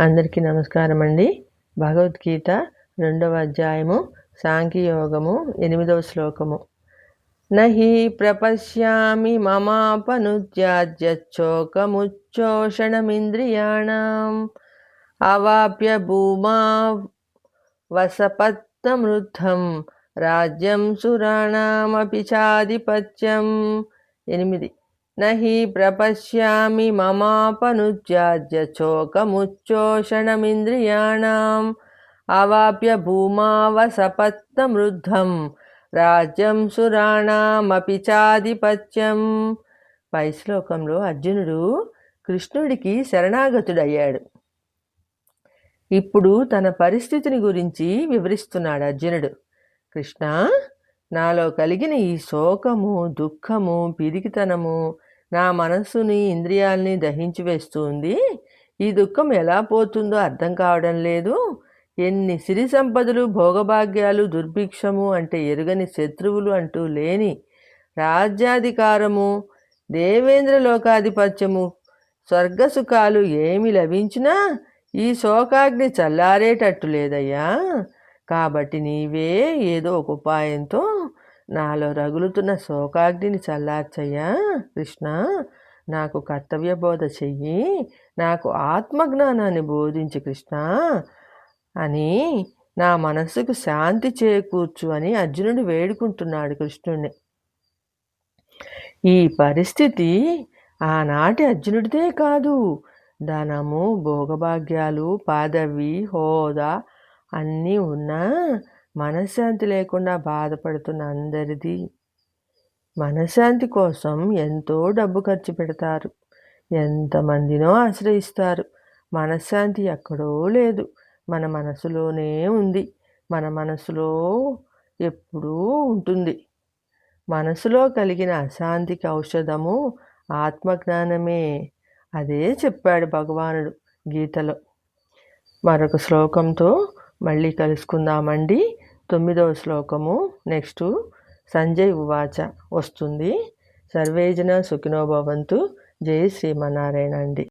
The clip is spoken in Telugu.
అందరికీ నమస్కారం అండి భగవద్గీత రెండవ అధ్యాయము సాంఖ్యయోగము ఎనిమిదవ శ్లోకము. నహి ప్రపశ్యామి మమాపనుజ్యాజ్యోకముచ్చోషణమింద్రియాణం అవాప్య భూమా వసపత్తమృద్ధం. రాజ్యం సురాణమపి చాధిపత్యం. ఎనిమిది. నహి ప్రపశ్యామి మమాపనుజ్యాజ్యచోకముచ్చోషణమింద్రియాణం అవాప్య భూమావసపత్తమృద్ధం. రాజ్యం సురాణమపి చాధిపత్యం. పై శ్లోకంలో అర్జునుడు కృష్ణుడికి శరణాగతుడయ్యాడు. ఇప్పుడు తన పరిస్థితిని గురించి వివరిస్తున్నాడు అర్జునుడు. కృష్ణ నాలో కలిగిన ఈ శోకము దుఃఖము పిరికితనము నా మనస్సుని ఇంద్రియాల్ని దహించి వేస్తుంది. ఈ దుఃఖం ఎలా పోతుందో అర్థం కావడం లేదు. ఎన్ని సిరి సంపదలు భోగభాగ్యాలు దుర్భిక్షము అంటే ఎరుగని శత్రువులు అంటూ లేని రాజ్యాధికారము దేవేంద్ర లోకాధిపత్యము స్వర్గసుఖాలు ఏమి లభించినా ఈ శోకాగ్ని చల్లారేటట్టు లేదయ్యా. కాబట్టి నీవే ఏదో ఒక ఉపాయంతో నాలో రగులుతున్న శోకాగ్నిని చల్లార్చయ్యా కృష్ణ. నాకు కర్తవ్య బోధ చెయ్యి నాకు ఆత్మజ్ఞానాన్ని బోధించి కృష్ణ అని నా మనస్సుకు శాంతి చేకూర్చు అని అర్జునుడు వేడుకుంటున్నాడు కృష్ణుడిని ఈ పరిస్థితి ఆనాటి అర్జునుడిదే కాదు. ధనము భోగభాగ్యాలు పదవి హోదా అన్నీ ఉన్నా మనశ్శాంతి లేకుండా బాధపడుతున్న అందరిది. మనశ్శాంతి కోసం ఎంతో డబ్బు ఖర్చు పెడతారు. ఎంతమందినో ఆశ్రయిస్తారు. మనశ్శాంతి ఎక్కడో లేదు. మన మనసులోనే ఉంది. మన మనసులో ఎప్పుడూ ఉంటుంది. మనసులో కలిగిన అశాంతికి ఔషధము ఆత్మజ్ఞానమే. అదే చెప్పాడు భగవానుడు గీతలో. మరొక శ్లోకంతో మళ్ళీ కలుసుకుందామండి. తొమ్మిదవ శ్లోకము. నెక్స్ట్ సంజయ్ ఉవాచ వస్తుంది. సర్వేజన సుఖినోభవంతు జై శ్రీమన్నారాయణ అండి.